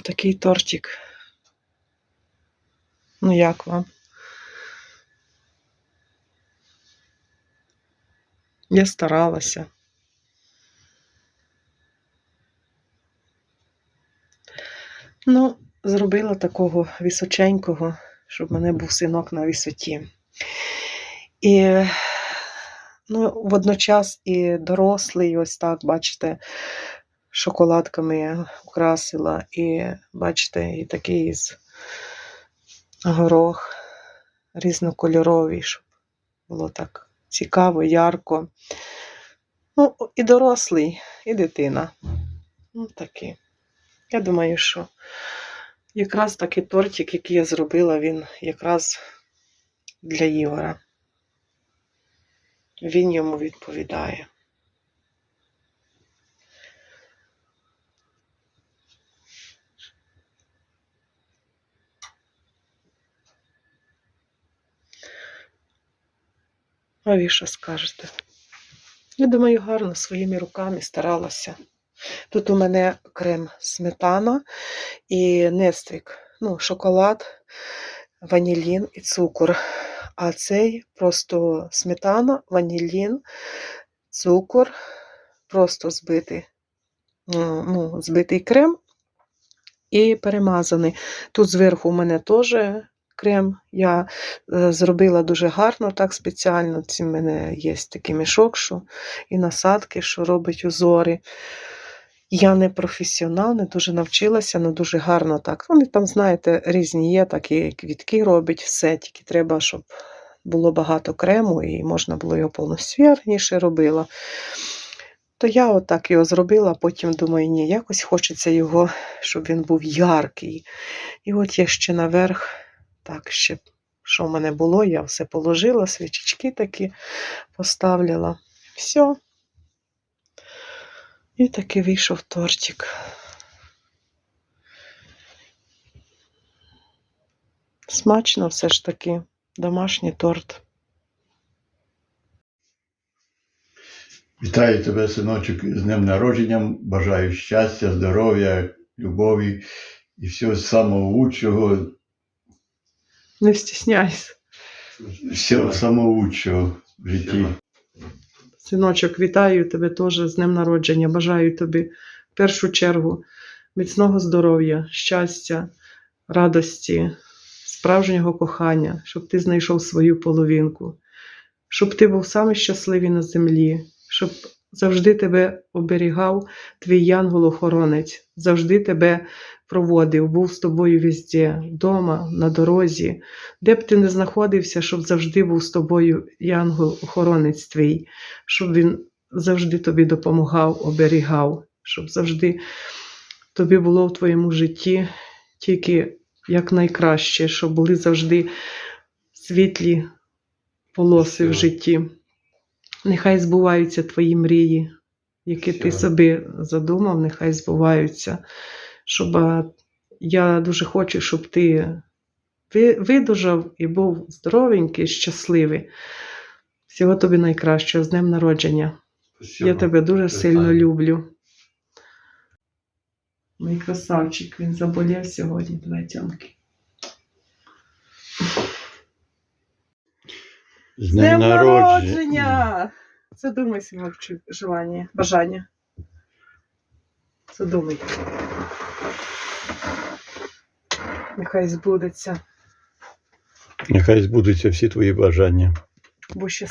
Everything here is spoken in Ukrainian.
Такий тортик. Ну, як вам? Я старалася. Ну, зробила такого височенького, щоб в мене був синок на висоті. І ну, водночас і дорослий, ось так, бачите, шоколадками украсила. І бачите, і такий з горох різнокольоровий, щоб було так цікаво, ярко. Ну, і дорослий, і дитина. Ну, такий. Я думаю, що якраз такий тортик, який я зробила, він якраз для Ігора. Він йому відповідає. А ви що скажете? Я думаю, гарно своїми руками старалася. Тут у мене крем сметана і нествік, ну, шоколад, ванілін і цукор. А цей просто сметана, ванілін, цукор, просто збитий, ну, збитий крем і перемазаний. Тут зверху у мене теж крем. Я е, зробила дуже гарно, так спеціально. Ці мене є такий мішок, що і насадки, що робить узори. Я не професіонал, не дуже навчилася, але дуже гарно так. Вони там, знаєте, різні є, такі квітки робить, все, тільки треба, щоб було багато крему і можна було його повністю Я раніше робила. То я отак його зробила, потім думаю, ні, якось хочеться його, щоб він був яркий. І от я ще наверх, так, ще, що в мене було, я все положила, свічечки такі поставляла. Все. І таки вийшов тортик. Смачно все ж таки, домашній торт. Вітаю тебе, синочок, з днем народженням. Бажаю щастя, здоров'я, любові і всього самого лучшого, Не стісняйся. всього самого лучшого в житті. Синочок, вітаю тебе теж з днем народження. Бажаю тобі в першу чергу міцного здоров'я, щастя, радості, справжнього кохання, щоб ти знайшов свою половинку, щоб ти був самий щасливий на землі, щоб завжди тебе оберігав твій янгол-охоронець, завжди тебе проводив, був з тобою везде, вдома, на дорозі, де б ти не знаходився, щоб завжди був з тобою янгол-охоронець твій, щоб він завжди тобі допомагав, оберігав, щоб завжди тобі було в твоєму житті тільки як найкраще, щоб були завжди світлі полоси в житті. Нехай збуваються твої мрії, які ти собі задумав, нехай збуваються. Щоб я дуже хочу, щоб ти видужав і був здоровенький, щасливий. Всього тобі найкращого з днем народження. Я тебе дуже сильно люблю. Мій красавчик, він заболів сьогодні, два тямки. З днем народження! Задумай себе желання, бажання. Задумай. Нехай збудеться. Нехай збудуться всі твої бажання. Бо ще